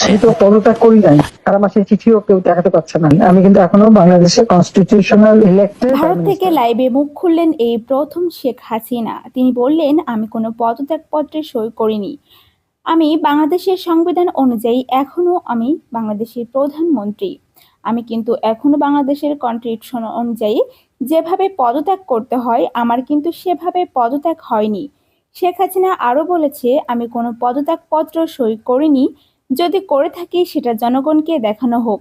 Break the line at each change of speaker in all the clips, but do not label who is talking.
আমি তো পদত্যাগ করি নাই। আর আমার সেই চিঠিও কেউ দেখাতে পারছে না। আমি কিন্তু এখনও বাংলাদেশের কনস্টিটিউশনাল ইলেক্টেড
ভারত থেকে লাইভে মুখ খুললেন এই প্রথম শেখ হাসিনা। তিনি বললেন আমি কোনো পদত্যাগপত্রে সই করিনি। আমি বাংলাদেশের সংবিধান অনুযায়ী এখনও আমি বাংলাদেশের প্রধানমন্ত্রী। আমি কিন্তু এখনও বাংলাদেশের কনস্টিটিউশন অনুযায়ী যেভাবে পদত্যাগ করতে হয় আমার কিন্তু সেভাবে পদত্যাগ হয়নি। শেখ হাসিনা আরও বলেছে আমি কোনো পদত্যাগপত্র সই করিনি যদি করে থাকি সেটা জনগণকে দেখানো হোক।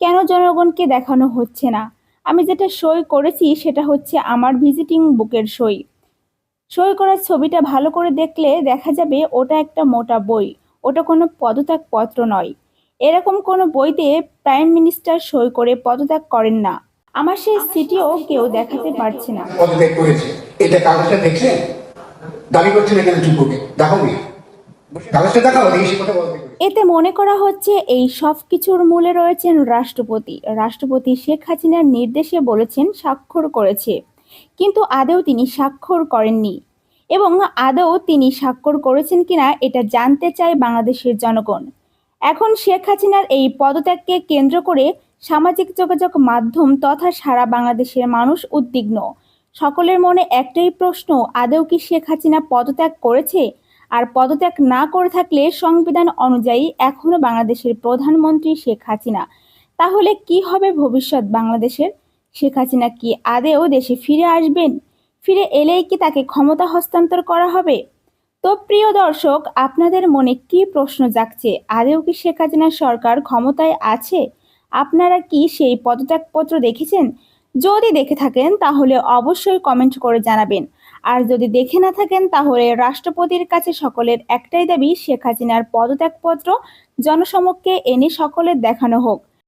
কেন জনগণকে দেখানো হচ্ছে না? আমি যেটা সই করেছি সেটা হচ্ছে আমার ভিজিটিং বুকের সই। সই করার ছবিটা ভালো করে দেখলে দেখা যাবে ওটা একটা মোটা বই। ওটা কোনো পদত্যাগপত্র নয়। এরকম কোনো বইতে প্রাইম মিনিস্টার সই করে পদত্যাগ করেন না। আমার সেই সিটিও কেউ দেখাতে পারছে না।
পদত্যাগ করেছে। এটা কাগজটা দেখছেন দাবি করছেন এখানে চুপ করে। দেখো কাগজটা দেখাবো দেখি সে কথা বলতে
এতে মনে করা হচ্ছে এই সব কিছুর মূলে রয়েছেন রাষ্ট্রপতি। রাষ্ট্রপতি শেখ হাসিনার নির্দেশে বলেছেন স্বাক্ষর করেছে। কিন্তু আদেও তিনি স্বাক্ষর করেননি এবং আদৌ তিনি স্বাক্ষর করেছেন কিনা এটা জানতে চায় বাংলাদেশের জনগণ। এখন শেখ হাসিনার এই পদত্যাগকে কেন্দ্র করে সামাজিক যোগাযোগ মাধ্যম তথা সারা বাংলাদেশের মানুষ উদ্বিগ্ন। সকলের মনে একটাই প্রশ্ন, আদৌ কি শেখ হাসিনা পদত্যাগ করেছে? আর পদত্যাগ না করে থাকলে সংবিধান অনুযায়ী এখনও বাংলাদেশের প্রধানমন্ত্রী শেখ হাসিনা। তাহলে কি হবে ভবিষ্যৎ বাংলাদেশের? শেখ হাসিনা কি আদেও দেশে ফিরে আসবেন? ফিরে এলেই কি তাকে ক্ষমতা হস্তান্তর করা হবে? তো প্রিয় দর্শক, আপনাদের মনে কি প্রশ্ন জাগছে? আদেও কি শেখ হাসিনা সরকার ক্ষমতায় আছে? আপনারা কি সেই পদত্যাগপত্র দেখেছেন? যদি দেখে থাকেন, তাহলে অবশ্যই কমেন্ট করে জানাবেন। আর যদি দেখে না থাকেন, তাহলে রাষ্ট্রপতির কাছে সকলের একটাই দাবি, শেখ হাসিনার পদত্যাগপত্র। জনসমক্ষে এনে সকলের দেখানো হোক।